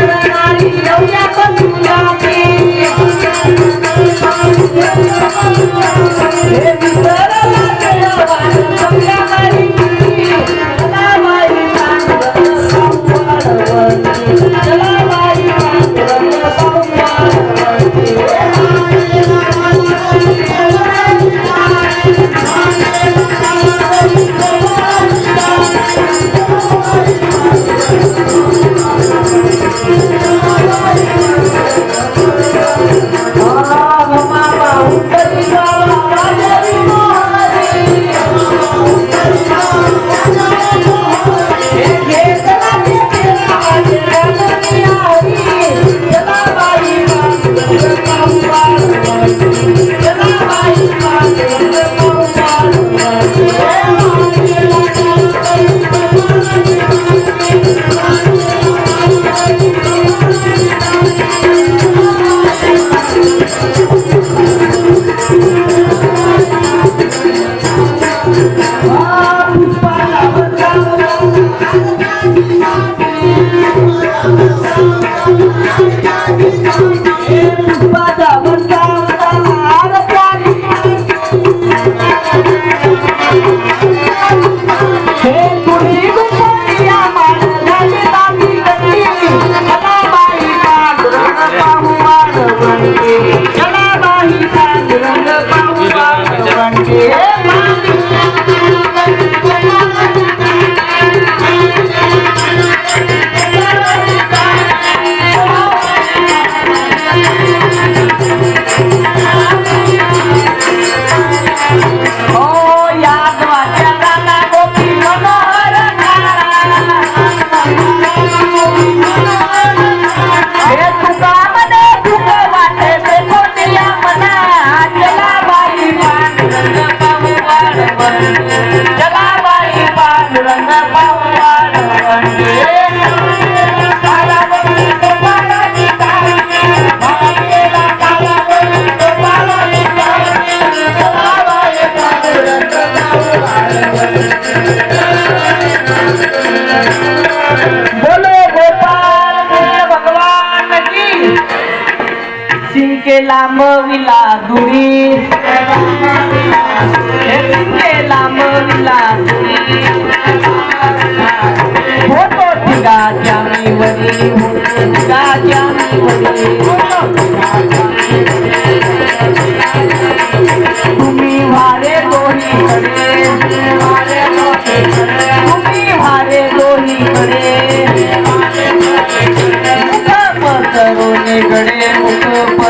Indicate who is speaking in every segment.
Speaker 1: करणारी एवढ्या Oh. शिंके लांबविला दुरी शिंके होतो वरी होतो जामी वरी तुम्ही वारे दोन्ही वारे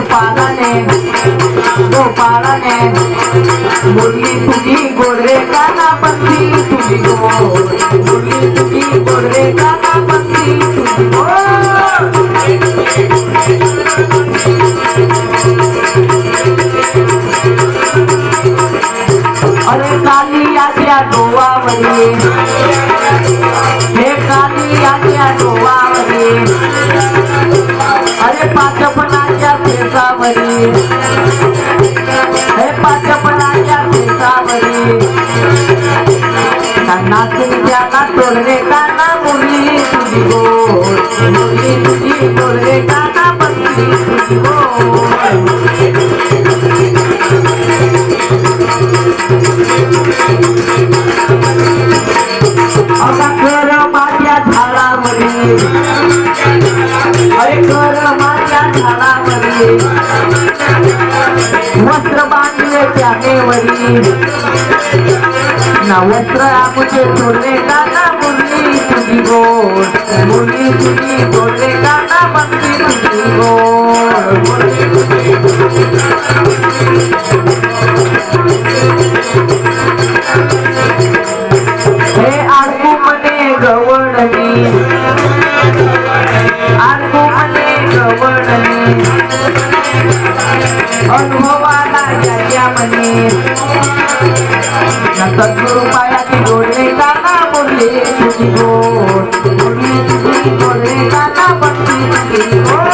Speaker 1: गोपाळाने गोपाळाने मुरली तुझी गोडरे काना पत्नी, तुझी गो मुरली तुझी गोडरे काना पत्नी, तुझी गोड. फेसावरी हे पाचपणाच्या फेसावरी नाचून त्याला तोडले काना मुली तुझी गोड मुरली तुझी गोड काना बसली तुझी गोड वस्त्र बांधले त्यानेवरी ना वस्त्र आमुचे चोरले काना मुरली तुझी गोड मुरली तुझी रे काना बंदी तुझी गोड मुरली हे अनुभवाला याच्या म्हणे सद्गुरु पायाची जोडले गाना बोलले तुझी गोड बोलले तुझी बोलले गाना बनली तुझी गोड